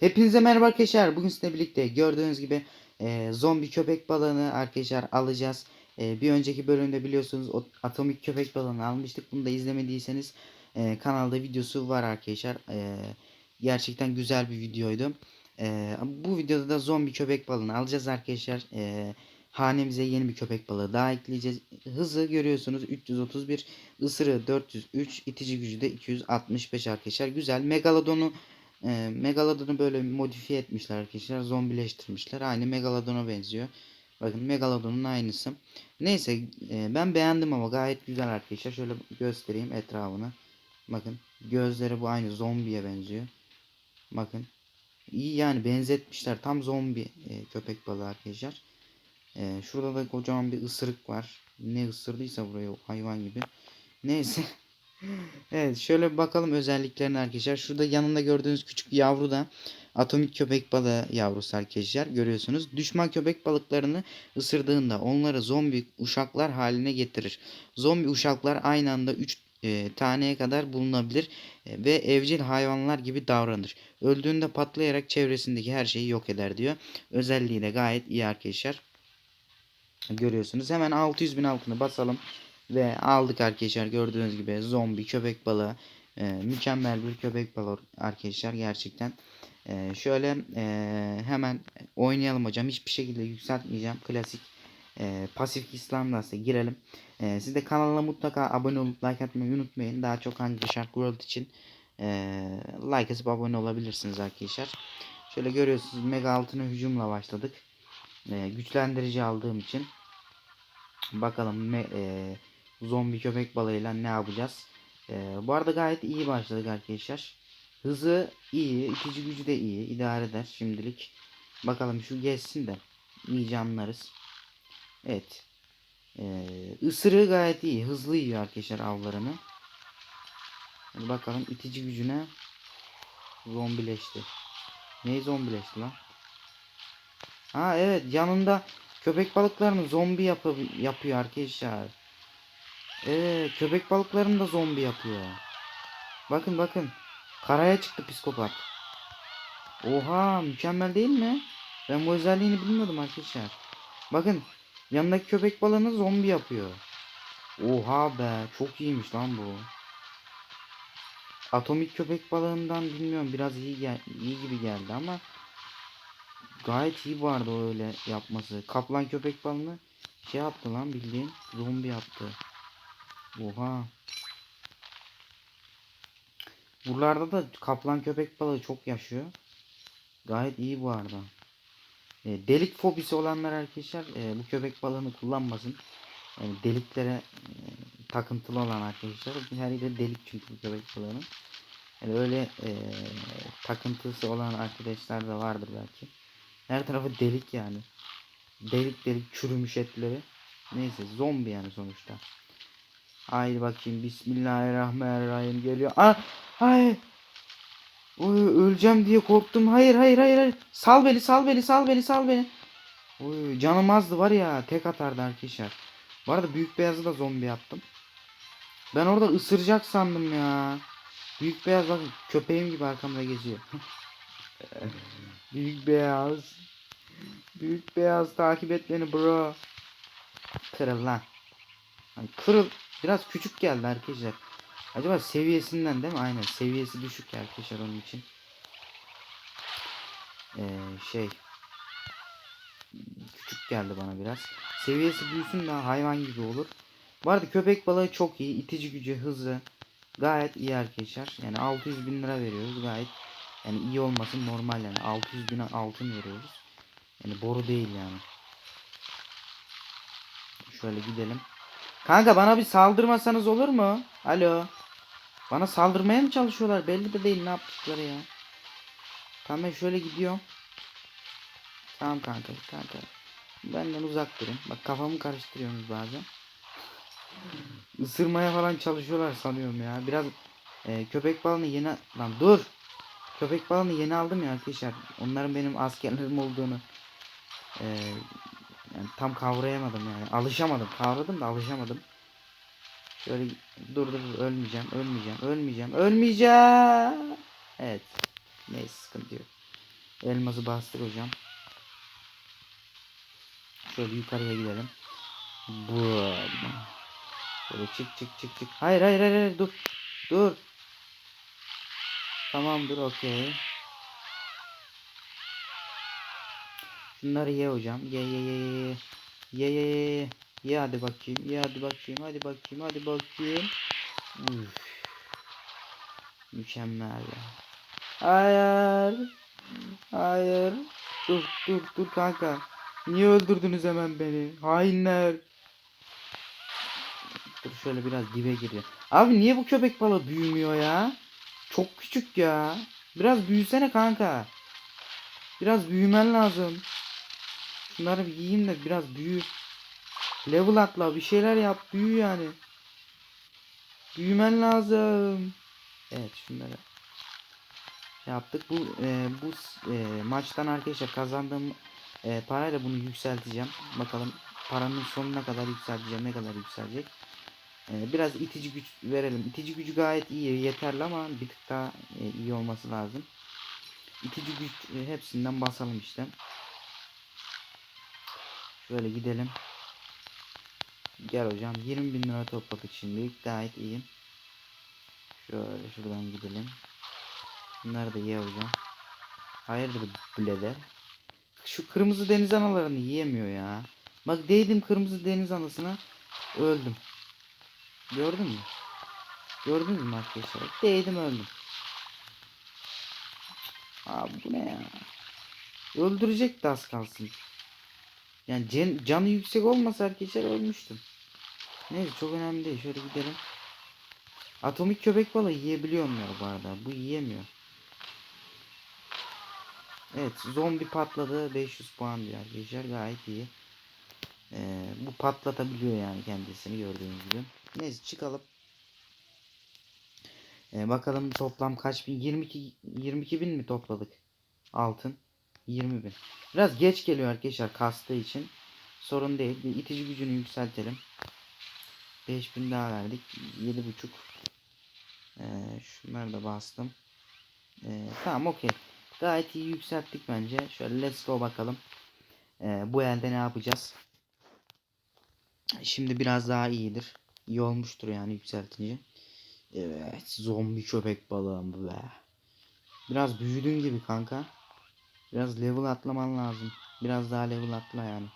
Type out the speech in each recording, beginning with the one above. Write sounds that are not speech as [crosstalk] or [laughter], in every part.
Hepinize merhaba arkadaşlar. Bugün sizinle birlikte gördüğünüz gibi e, zombi köpek balığını arkadaşlar alacağız. E, bir önceki bölümde biliyorsunuz o atomik köpek balığını almıştık. Bunu da izlemediyseniz e, kanalda videosu var arkadaşlar. E, gerçekten güzel bir videoydu. E, bu videoda da zombi köpek balığını alacağız arkadaşlar. E, hanemize yeni bir köpek balığı daha ekleyeceğiz. Hızı görüyorsunuz 331, ısırığı 403, itici gücü de 265 arkadaşlar. Güzel. Megalodon'u e, Megalodon'u böyle modifiye etmişler arkadaşlar. Zombileştirmişler. Aynı Megalodon'a benziyor. Bakın Megalodon'un aynısı. Neyse e, ben beğendim ama gayet güzel arkadaşlar. Şöyle göstereyim etrafını. Bakın gözleri bu aynı zombiye benziyor. Bakın. İyi yani benzetmişler. Tam zombi e, köpek balığı arkadaşlar. E, şurada da kocaman bir ısırık var. Ne ısırdıysa buraya hayvan gibi. Neyse. [laughs] Evet şöyle bakalım özelliklerine arkadaşlar. Şurada yanında gördüğünüz küçük yavru da atomik köpek balığı yavrusu arkadaşlar. Görüyorsunuz. Düşman köpek balıklarını ısırdığında onları zombi uşaklar haline getirir. Zombi uşaklar aynı anda 3 e, taneye kadar bulunabilir e, ve evcil hayvanlar gibi davranır. Öldüğünde patlayarak çevresindeki her şeyi yok eder diyor. Özelliği de gayet iyi arkadaşlar. Görüyorsunuz. Hemen 600 bin altını basalım. Ve aldık arkadaşlar gördüğünüz gibi zombi köpek balığı e, mükemmel bir köpek balığı arkadaşlar gerçekten. E, şöyle e, hemen oynayalım hocam hiçbir şekilde yükseltmeyeceğim klasik e, pasif İslam'da ise girelim. E, siz de kanala mutlaka abone olup like atmayı unutmayın. Daha çok hangi Shark World için e, like atıp abone olabilirsiniz arkadaşlar. Şöyle görüyorsunuz mega altına hücumla başladık. E, güçlendirici aldığım için. Bakalım me, e, zombi köpek balığıyla ne yapacağız. Ee, bu arada gayet iyi başladık arkadaşlar. Hızı iyi, itici gücü de iyi. idare eder şimdilik. Bakalım şu geçsin de iyice anlarız. Evet. Ee, ısırığı gayet iyi. Hızlı yiyor arkadaşlar avlarını. Hadi bakalım itici gücüne zombileşti. Ne zombileşti lan? Ha evet yanında köpek balıklarını zombi yapı yapıyor arkadaşlar. Ee, köpek balıklarını da zombi yapıyor. Bakın bakın. Karaya çıktı psikopat. Oha mükemmel değil mi? Ben bu özelliğini bilmiyordum arkadaşlar. Bakın yanındaki köpek balığını zombi yapıyor. Oha be çok iyiymiş lan bu. Atomik köpek balığından bilmiyorum biraz iyi gel iyi gibi geldi ama gayet iyi vardı o öyle yapması. Kaplan köpek balığını şey yaptı lan bildiğin zombi yaptı. Oha. Buralarda da kaplan köpek balığı çok yaşıyor. Gayet iyi bu arada. E, delik fobisi olanlar arkadaşlar e, bu köpek balığını kullanmasın. Yani deliklere e, takıntılı olan arkadaşlar. Her yeri delik çünkü bu köpek balığının. Yani öyle e, takıntısı olan arkadaşlar da vardır belki. Her tarafı delik yani. Delik delik çürümüş etleri. Neyse zombi yani sonuçta. Haydi bakayım. Bismillahirrahmanirrahim geliyor. Ah, hayır. Oy, öleceğim diye korktum. Hayır, hayır, hayır, hayır. Sal beni, sal beni, sal beni, sal beni. Oy, canım azdı var ya. Tek atardı arkadaşlar. Bu arada büyük beyazı da zombi yaptım. Ben orada ısıracak sandım ya. Büyük beyaz bakın köpeğim gibi arkamda geziyor. [laughs] büyük beyaz. Büyük beyaz takip et beni bro. Kırıl lan. Hani kırıl. Biraz küçük geldi arkadaşlar. Acaba seviyesinden değil mi? Aynen seviyesi düşük arkadaşlar onun için. Ee, şey küçük geldi bana biraz. Seviyesi büyüsün de hayvan gibi olur. Bu arada köpek balığı çok iyi. itici gücü, hızı gayet iyi arkadaşlar. Yani 600 bin lira veriyoruz. Gayet yani iyi olması normal yani. 600 bin altın veriyoruz. Yani boru değil yani. Şöyle gidelim. Kanka bana bir saldırmasanız olur mu? Alo. Bana saldırmaya mı çalışıyorlar? Belli de değil ne yaptıkları ya. Tamam ben şöyle gidiyorum. Tamam kanka kanka. Benden uzak durun. Bak kafamı karıştırıyorsunuz bazen. Isırmaya falan çalışıyorlar sanıyorum ya. Biraz e, köpek balığını yeni... Lan dur. Köpek balığını yeni aldım ya arkadaşlar. Onların benim askerlerim olduğunu e, yani tam kavrayamadım yani. Alışamadım. Kavradım da alışamadım. Şöyle dur dur ölmeyeceğim. Ölmeyeceğim. Ölmeyeceğim. Ölmeyeceğim. Evet. Neyse sıkıntı yok. Elması bastır hocam. Şöyle yukarıya gidelim. Bu. Böyle çık çık çık çık. Hayır hayır hayır, hayır dur. Dur. Tamamdır okey. Şunları ye hocam. Ye ye ye ye. Ye ye ye ye. Hadi bakayım. Ye hadi bakayım. Hadi bakayım. Hadi bakayım. Üf. Mükemmel. Hayır. Hayır. Dur dur dur kanka. Niye öldürdünüz hemen beni? Hainler. Dur şöyle biraz dibe giriyor. Abi niye bu köpek balığı büyümüyor ya? Çok küçük ya. Biraz büyüsene kanka. Biraz büyümen lazım. Şunları bir yiyeyim de biraz büyü. Level atla bir şeyler yap büyü yani. Büyümen lazım. Evet şunları yaptık. Bu e, bu e, maçtan arkadaşlar kazandığım e, parayla bunu yükselteceğim. Bakalım paranın sonuna kadar yükselteceğim. Ne kadar yükselecek. E, biraz itici güç verelim. İtici gücü gayet iyi, yeterli ama bir tık daha e, iyi olması lazım. İtici güç e, hepsinden basalım işte. Şöyle gidelim. Gel hocam 20 bin lira topladık şimdilik gayet iyi. Şöyle şuradan gidelim. Bunları da ye hocam. Hayırdır blede. Şu kırmızı deniz analarını yiyemiyor ya. Bak değdim kırmızı deniz anasına. Öldüm. Gördün mü? Gördünüz mü arkadaşlar? Değdim öldüm. Abi bu ne ya? Öldürecek de az kalsın. Yani can, canı yüksek olmasa arkadaşlar ölmüştüm. Neyse çok önemli değil. Şöyle gidelim. Atomik köpek balığı yiyebiliyor mu bu arada? Bu yiyemiyor. Evet zombi patladı 500 puan diyor arkadaşlar gayet iyi. Ee, bu patlatabiliyor yani kendisini gördüğünüz gibi. Neyse çıkalım. Ee, bakalım toplam kaç bin 22 22 bin mi topladık altın 20 bin. Biraz geç geliyor arkadaşlar kastığı için sorun değil. Bir itici gücünü yükseltelim. 5000 daha verdik 7.5 ee, şunları da bastım. Ee, tamam okey. Gayet iyi yükselttik bence. Şöyle let's go bakalım. Ee, bu elde ne yapacağız? Şimdi biraz daha iyidir. İyi olmuştur yani yükseltince. Evet zombi köpek balığım be. Biraz büyüdün gibi kanka. Biraz level atlaman lazım. Biraz daha level atla yani.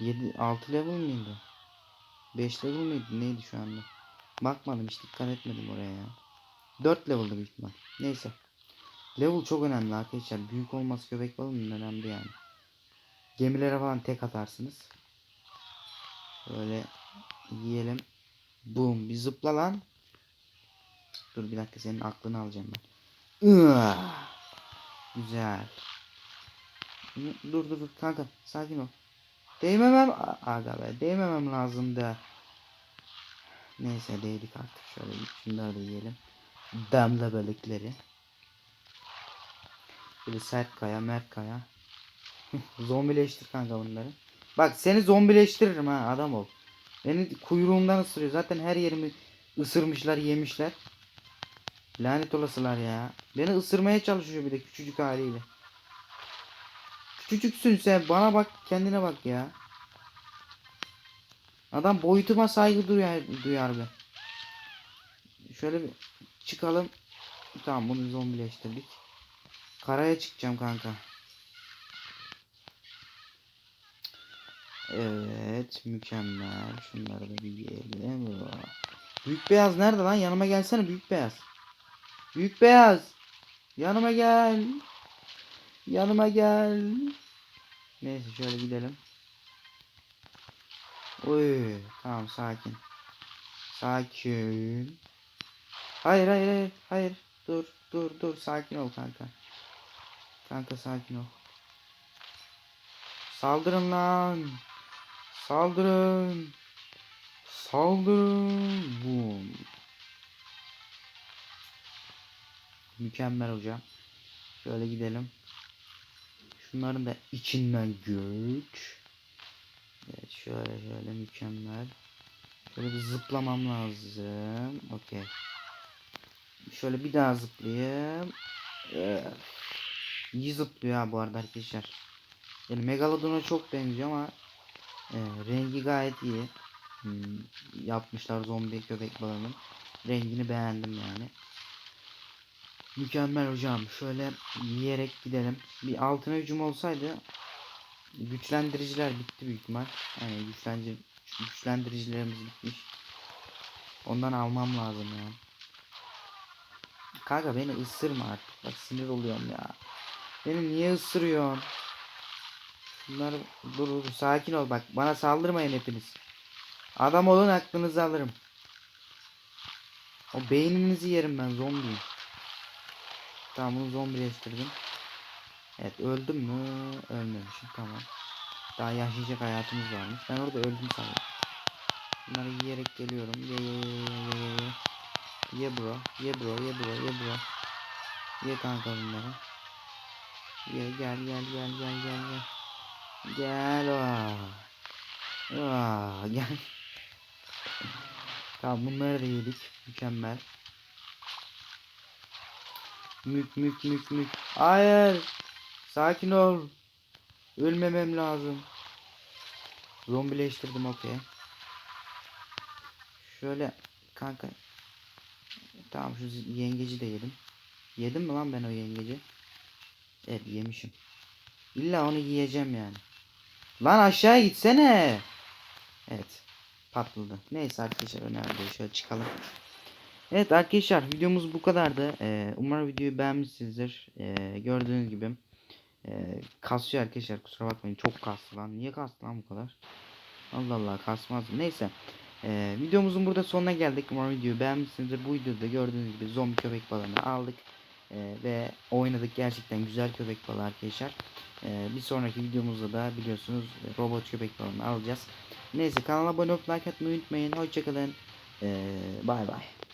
7 6 level miydi? 5 level miydi? Neydi şu anda? Bakmadım hiç dikkat etmedim oraya ya. 4 level'dı büyük ihtimal. Neyse. Level çok önemli arkadaşlar. Büyük olması köpek balığının önemli yani. Gemilere falan tek atarsınız. Böyle yiyelim. Boom. Bir zıpla lan. Dur bir dakika senin aklını alacağım ben. Iıah. Güzel. Dur dur dur kanka sakin ol. Değmemem aga be değmemem lazımdı. Neyse değdik artık şöyle şunları yiyelim. Damla balıkları. Böyle sert kaya, mert kaya. [laughs] Zombileştir kanka bunları. Bak seni zombileştiririm ha adam ol. Beni kuyruğumdan ısırıyor. Zaten her yerimi ısırmışlar, yemişler. Lanet olasılar ya. Beni ısırmaya çalışıyor bir de küçücük haliyle. Küçücüksün sen. Bana bak, kendine bak ya. Adam boyutuma saygı duyar, duyar be. Şöyle bir çıkalım. Tamam bunu zombileştirdik. Karaya çıkacağım kanka. Evet mükemmel. Şunları da bir yiyelim. Büyük beyaz nerede lan? Yanıma gelsene büyük beyaz. Büyük beyaz. Yanıma gel. Yanıma gel. Neyse şöyle gidelim. Oy tamam sakin. Sakin. Hayır hayır hayır hayır. Dur dur dur sakin ol kanka. Kanka sakin ol. Saldırın lan. Saldırın. Saldırın. Boom. Mükemmel hocam. Şöyle gidelim. Şunların da içinden güç. Evet şöyle şöyle mükemmel. Şöyle bir zıplamam lazım. Okey. Şöyle bir daha zıplayayım. Evet. İyi zıplıyor ha bu arada arkadaşlar. Yani Megalodon'a çok benziyor ama e, rengi gayet iyi. Hmm, yapmışlar zombi köpek balığının. Rengini beğendim yani. Mükemmel hocam. Şöyle yiyerek gidelim. Bir altına hücum olsaydı güçlendiriciler bitti büyük ihtimal. Yani güçlendir güçlendiricilerimiz bitmiş. Ondan almam lazım ya. Kanka beni ısırma artık. Bak sinir oluyorum ya. Beni niye ısırıyorsun? Bunlar dur dur sakin ol bak. Bana saldırmayın hepiniz. Adam olun aklınızı alırım. O beyninizi yerim ben zombiyim. Tamam bunu zombileştirdim. Evet öldüm mü? Ölmemişim tamam. Daha yaşayacak hayatımız varmış. Ben orada öldüm sanırım. Bunları yiyerek geliyorum. Ye ye ye ye ye ye. Ye bro. Ye bro. Ye bro. Ye bro. Ye kanka bunları. Ye gel gel gel gel gel gel. Gel aa. Aa, gel. [laughs] tamam bunları da yedik. Mükemmel. Mük mük mük mük. Hayır. Sakin ol. Ölmemem lazım. Zombileştirdim okey. Şöyle kanka. Tamam şu yengeci de yedim. Yedim mi lan ben o yengeci? Evet yemişim. İlla onu yiyeceğim yani. Lan aşağı gitsene. Evet. Patladı. Neyse arkadaşlar önemli değil. Şöyle çıkalım. Evet arkadaşlar videomuz bu kadardı. Ee, umarım videoyu beğenmişsinizdir. Ee, gördüğünüz gibi ee, kasıyor arkadaşlar kusura bakmayın. Çok kastı lan. Niye kastı lan bu kadar? Allah Allah kasmaz. Neyse. Ee, videomuzun burada sonuna geldik. Umarım videoyu beğenmişsinizdir. Bu videoda gördüğünüz gibi zombi köpek balığını aldık. Ee, ve oynadık. Gerçekten güzel köpek balığı arkadaşlar. Ee, bir sonraki videomuzda da biliyorsunuz robot köpek balığını alacağız. Neyse kanala abone olup like atmayı unutmayın. Hoşçakalın. Ee, bay bay.